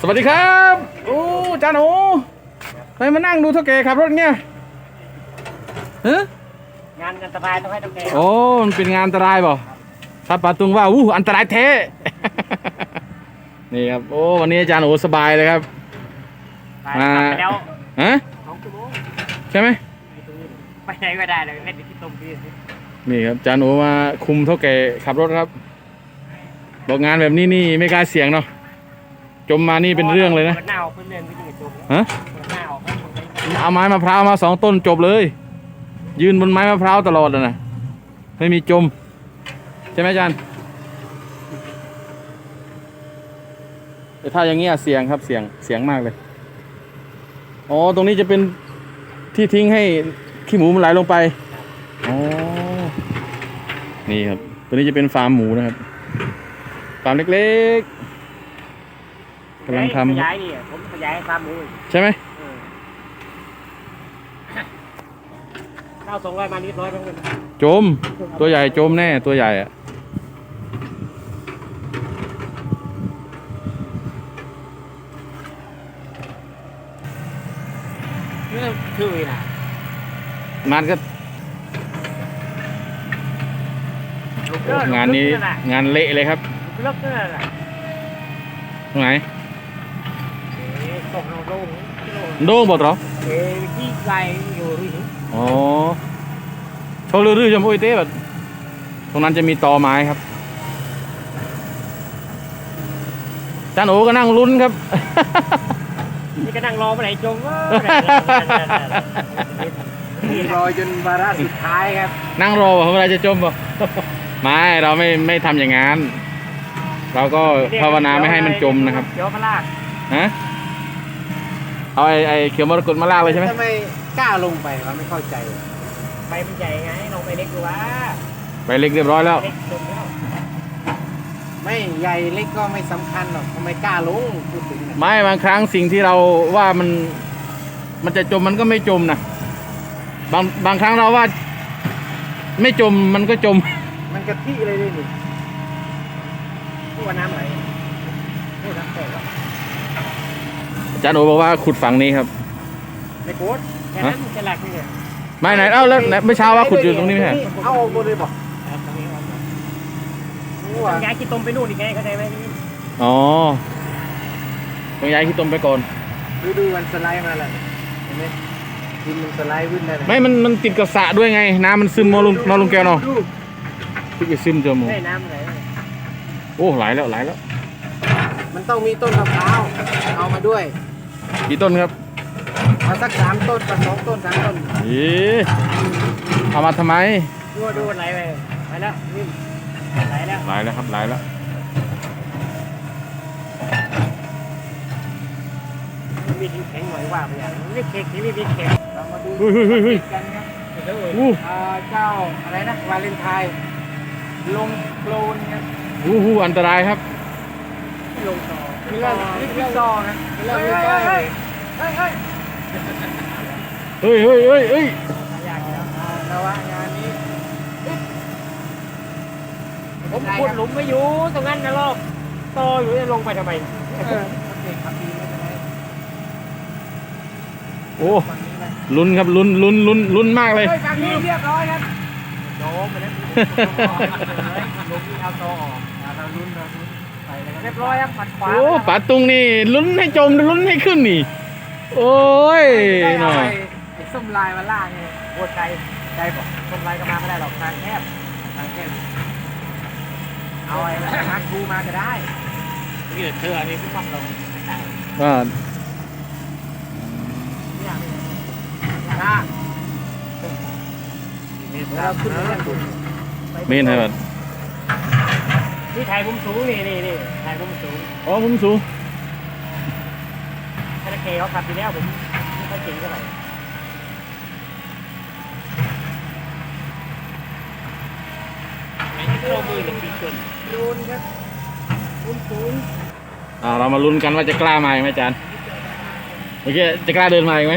สวัสดีครับโอ้จานโอทำไมมานั่งดูเท่าแกขับรถเงี้ยฮะงานอันตรายต้องให้ต้องแกโอ้มันเป็นงานอันตรายเปล่าถ้าปาตุงว่าอู้อันตรายแท้ นี่ครับโอ้วันนี้อาจารย์โอสบายเลยครับไปขับไปแล้วฮะสองชั่วโมงใช่ไหมไปไหนก็ได้เลยเล่นอยู่ที่ตรงนี้นี่ครับอาจารย์โอมาคุมเท่าแกขับรถครับบอกงานแบบนี้นี่ไม่กล้าเสี่ยงเนาะ จมมานี่เป็นเรื่องเลยนะหน้าออกเอนเล่นไม่ถึงจบฮะเปิดหน้าออกเอาไม้มะพร้าวมาสองต้นจบเลย ยืนบนไม้มะพร้าวตลอดนะไม่มีจม ใช่ไหมอาจารย์แต่ถ้าอย่างเงี้ยเสียงครับเสียงเสียงมากเลย อ๋อ ตรงนี้จะเป็นที่ทิ้งให้ขี้หมูมันไหลลงไป อ๋อ นี่ครับ ตัวนี้จะเป็นฟาร์มหมูนะครับ ฟาร์มเล็กๆ กำลังทขยายนี่ผมขยายฟาร์มหมูำใช่ไหมเออเข้าสองร้อยมานิดร้อยเพื่อนโจม ตัวใหญ่โจมแน่ตัวใหญ่อะนี่คือนะมันก็งานนี้งานเละเลยครับเลิกนั่นแหละตรงไหนเอ๊ะตกเรา โดนกิโลโด่งบอกเหรอเอ๊ะที่ไกลอยู่หรืออ๋อโชว์ลือๆจมอุ้ยเต้แบบตรงนั้นจะมีตอไม้ครับจานโอก็นั่งลุ้นครับ นี่ก็นั่งรอเมื่อไหร่จมว่ารอจนวาระสุดท้ายครับ นั่งรอว่าเมื่อไหรจะจมบ่ไม่เราไม่ไม่ทำอย่างนั้น เราก็ภาวนาไม่ให้มันจมนะครับ เดี๋ยวมาลาก ฮะ เอาไอ้ไอ้เขียวมรกตมาลากเลยใช่ไหมทำไมกล้าลงไปวะไม่เข้าใจไปมันใหญ่ไงลงไปเล็กดูว่าไปเล็กเรียบร้อยแล้ว เล็กจมแล้วไม่ใหญ่เล็กก็ไม่สำคัญหรอกทำไมกล้าลงพูดถึงน่ะไม่บางครั้งสิ่งที่เราว่ามันมันจะจมมันก็ไม่จมนะบางบางครั้งเราว่า ไม่จมมันก็จม มันกะทิเลยดินี่พูดว่าน้ำไหลพูดน้ำแตกแล้ว อาจารย์โอบอกว่าขุดฝั่งนี้ครับ ไม่โกดแค่นั้นแค่หลักนี่เนี่ยไม่ไหนเอ้าแล้วไหนเมื่อเช้าว่าขุดอยู่ตรงนี้ไม่ใช่เอาออกหมดเลยบอกครับตรงนี้ครับรู้ต้ว่าองย้ายขี้ตมไปนู่นอีกไงเข้าใจไหมพี่อ๋อต้องย้ายขี้ตมไปก่อนดูดูมันสไลด์มาแล้วเห็นไหมดินมันสไลด์ขึ้นได้เลยไม่ มันมันติดกับสระด้วยไง น้ำมันซึมมาลงมาลงแก้วเนาะดูที่ไปซึมจมูกได้น้ำไหลโอ้ไหลแล้วไหลแล้วมัน ต้องมีต้นมะพร้าวเอามาด้วยกี่ต้นครับเอาสักสามต้นกับสองต้นสามต้นอีเอามาทำไมดูดูไหลไปไปแล้วนี่ไหลแล้วไหลแล้วครับไหลแล้วมีทิ้งแข็งหน่อยว่าไปอย่างนี่เค้กที่นี่มีแข็งเรามาดูเฮ้ยเฮ้ยเฮ้ยเฮ้ย กันครับเดี๋ยวอู้ อ่าเจ้าอะไรนะวาเลนไทน์ลงโคลนครับหูหูอันตรายครับ ลงต่อมีเรื่องลิขิตซอนะมีเรื่องลิขิตซอเฮ้ยเฮ้ยเฮ้ยเฮ้ยเฮ้ยเฮ้ยอยากแล้วอ่าแต่ว่างานนี้ผมขุดหลุมไม่อยู่ตรงนั้นนะรอบต่ออยู่จะลงไปทำไมโอ้ลุ้นครับลุ้นลุ้นลุ้นลุ้นมากเลยเฮ้ยฝั่งนี้เรียบร้อยครับโน้มไปแล้วลงที่เอาต่อออกเราลุ้นเราลุ้น เลยเรียบร้อยครับปัดขวาโอ้ป๋าตุงนี่ลุ้นให้จมลุ้นให้ขึ้นนี่ โอ้ยได้หน่เอาอไอ้ยไอ้ส้มลายมาล่างไงโคตรไกลไกลบอกต้นไรก็มาไม่ได้หรอกทางแคบทางแค่เอาไอ้ฮักบูมาก็ได้นี่เธออันนี้ที่มันลงได้ว่าเนี่ยล่างนี่เดี๋ยวเราขึ้นไปด้านบนเมนให้บัด นี่ถ่ายมุมสูงนี่นี่นี่ถ่ายมุมสูงอ๋อผมสูงธนาเคเขาขับอยู่แล้วผมไม่ค่อยเก่งเท่าไหร่ไม่เรามือหรือปีเกินโดนครับบุญสูงอ่าเรามาลุ้นกันว่าจะกล้ามาอีกไหมอาจารย์เมื่อกี้จะกล้าเดินมาอีกไหม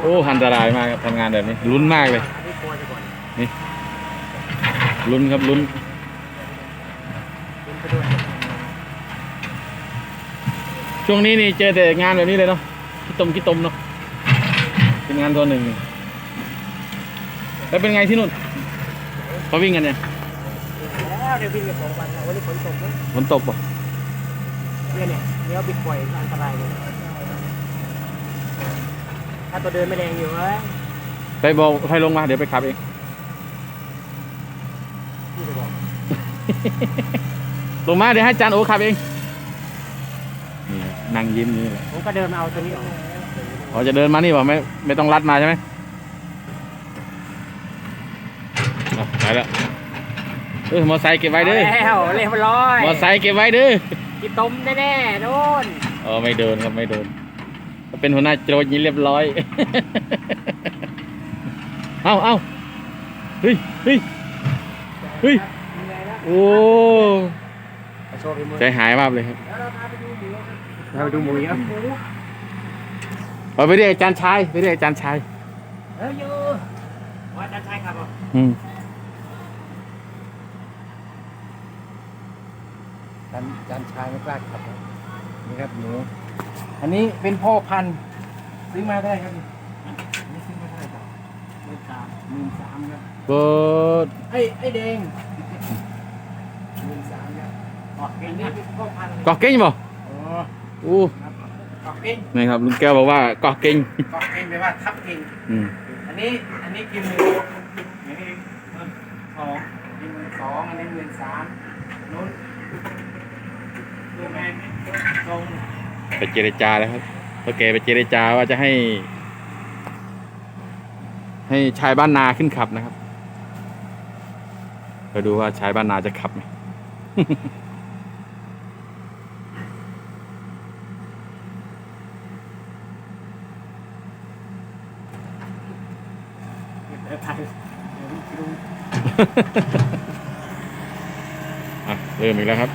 โอ้อันตรายมากครับทำงานแบบนี้ลุ้นมากเลยอันนี้ก ลัวจะก่อนลุ้นครับลุ้นลุ้นไปด้วยช่วงนี้นี่เจอแต่งานแบบนี้เลยเนาะขี้ตมขี้ตมเนาะเป็นงานตัวหนึ่งแล้วเป็นไงที่นู่นเขาวิ่งกันเนี่ยแล้วเดี๋ยววิ่งกันสองวันแล้ววันนี้ฝนตกนะฝนตกป่ะเนี่ยเนี่ยเดี๋ยวบิดปล่อยอันตรายเลยถ้าตัวเดินไม่แดงอยู่เว้ยไปบอกใครลงมาเดี๋ยวไปขับเอง พี่จะบอก ลงมาเดี๋ยวให้จานโอขับเองนี่นั่งยิ้มนี่แหละผมก็เดินมาเอาตัวนี้ออกอ๋อจะเดินมานี่ป่ะไม่ไม่ต้องรัดมาใช่ไหมอะไปแล้วเออมอไซค์เก็บไว้เด้อแล้วเรียบร้อยมอไซค์เก็บไว้เด้อกินต้มแน่ๆโน่นเออไม่โดนครับไม่โดนเป็นหัวหน้าโจรยิงเรียบร้อย เอ้าเอ้าเฮ้ยเฮ้ยเฮ้ยยังไงนะ โอ้โชว์ฝีมือใจหายมากเลยครับแล้วเราพาไปดูหมูครับเราไปดูหมูครับหมูเอาไปเรียกอาจารย์ชายไปเรียกอาจารย์ชายเฮ้ยอยู่ว่าจะใช่ครับผมอืมจานจานชายไม่กล้าขับครับนี่ครับหนูอันนี้เป็นพ่อพันธุ์ซื้อมาได้ครับนี่อันนี้ซื้อมาได้ครับหมื่นสามหมื่นสามครับเปิดไอ้ไอ้แดงหมื่นสามครับ ออก อั เก่นงนี้นะเป็นพ่อพันธุ์กอกเก่งบ่อ๋ออู้ครับกอกเก่งนี่ครับลุงแก้วบอกว่ากอกเก่งกอกเก่งแปลว่าทับเก่งอืมอันนี้อันนี้กี่หมื่นอันนี้หมื่นสองอันนี้หมื่นสองอันนี้หมื่นสามนู้นคือแม่นี่ตรงไปเจรจาแล้วครับเพราะแกไปเจรจาว่าจะให้ ให้ชายบ้านนาขึ้นขับนะครับไปดูว่าชายบ้านนาจะขับไหม เดี๋ยว ถ่ายเดี๋ยวดู อะเริ่มอีกแล้วครับ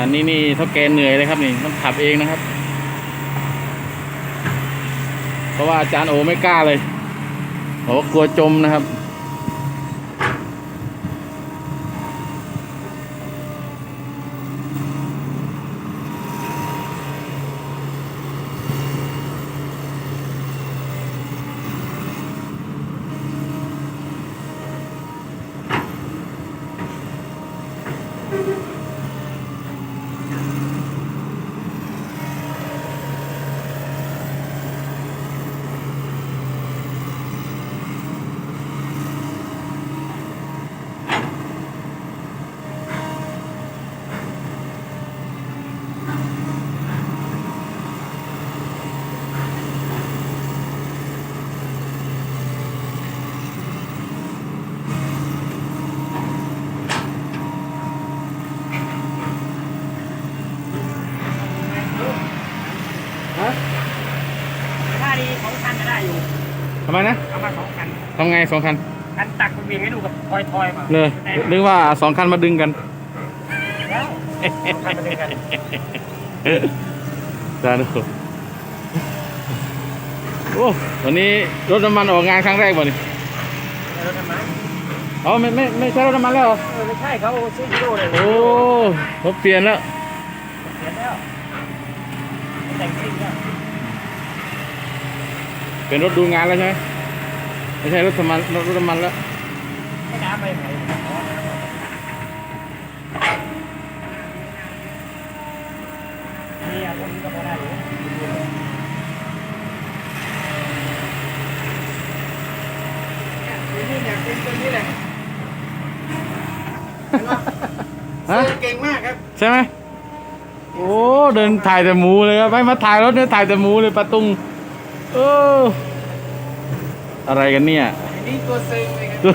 งานนี้นี่เท่าแกเหนื่อยเลยครับนี่ต้องขับเองนะครับ เพราะว่าอาจารย์โอไม่กล้าเลยโอกลัวจมนะครับ อยู่ทำไมนะเอามาสองคันทำไงสองคันคันตักมันเวียงให้ดูกับทอยทอยๆมาเลยแต่นึกว่าสองคันมาดึงกันแล้วสองคันมาดึงกันสาธุโอ้วันนี้รถน้ำมันออกงานครั้งแรกบ่นี่แล้วทำไมอ๋อไม่ไม่ไม่ใช่รถน้ำมันแล้วเหรอเออไม่ใช่เขาซื้อกิโลเลยโอ้ผมเปลี่ยนแล้วเขียนแล้วแต่งซิ่งแล้ว เป็นรถดูงานแล้วใช่ไหมไม่ใช่รถน้ำมันรถรถน้ำมันแล้วไม่น้ำไปไหนอ๋อน้ำมานี่อะตรงนี้ก็พอได้อยู่นี่เนี่ยเป็นตัวนี้แหละฮะเก่งมากครับ ใช่ไหมโอ้ เดินถ่ายแต่หมูเลยครับไม่มาถ่ายรถเนี่ยถ่ายแต่หมูเลยปะตุง เอออะไรกันเนี่ยอันนี้ตัวเซิงเลยครับตัว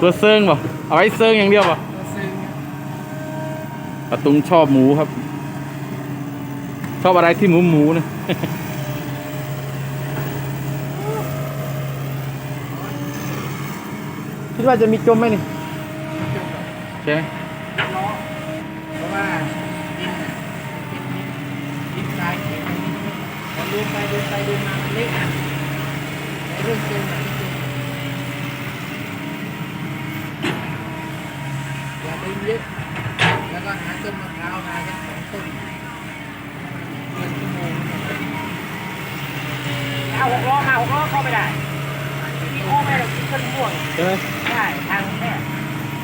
ตัวเซิงบ่เอาไว้เซิงอย่างเดียวบ่ตัวเซิงครับปะตุงชอบหมูครับ ชอบอะไรที่หมูหมูนะคิดว่าจะมีจมไหมนี่ใช่ไหม ล้อเพราะว่าดินน่ะเป็นดินดินทรายเข็มพอเดิ นไปเดินไปเดินมามันเล็กอะในเรื่องเซิงแบบนี้จริงอย่าไปเยอะแล้วก็หาต้นมะพร้าวมาสักสองต้นเดินชั่วโมงเอาหกล้อมาหกล้อเข้าไม่ได้ที่เข้าไม่ได้ที่ขึ้นม่วงใช่ไหมใช่ทางแค่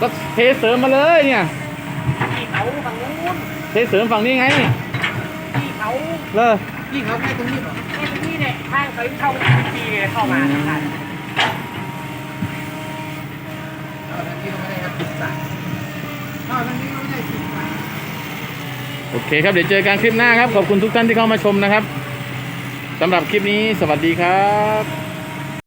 ก็เทเสริมมาเลยเนี่ยที่เขาฝั่งนู้นเทเสริมฝั่งนี้ไงที่เขาเลอ พี่เขาแค่ตรงนี้เหรอไอ้ตรงนี้เนี่ยทางเขาเข้าไปทีเลยเข้ามาทางผ่านเอาทางนี้ก็ไม่ได้ครับติดสายเอาทางนี้ก็ไม่ได้ติดสายโอเคครับเดี๋ยวเจอกันคลิปหน้าครับ ขอบคุณทุกท่านที่เข้ามาชมนะครับสำหรับคลิปนี้สวัสดีครับ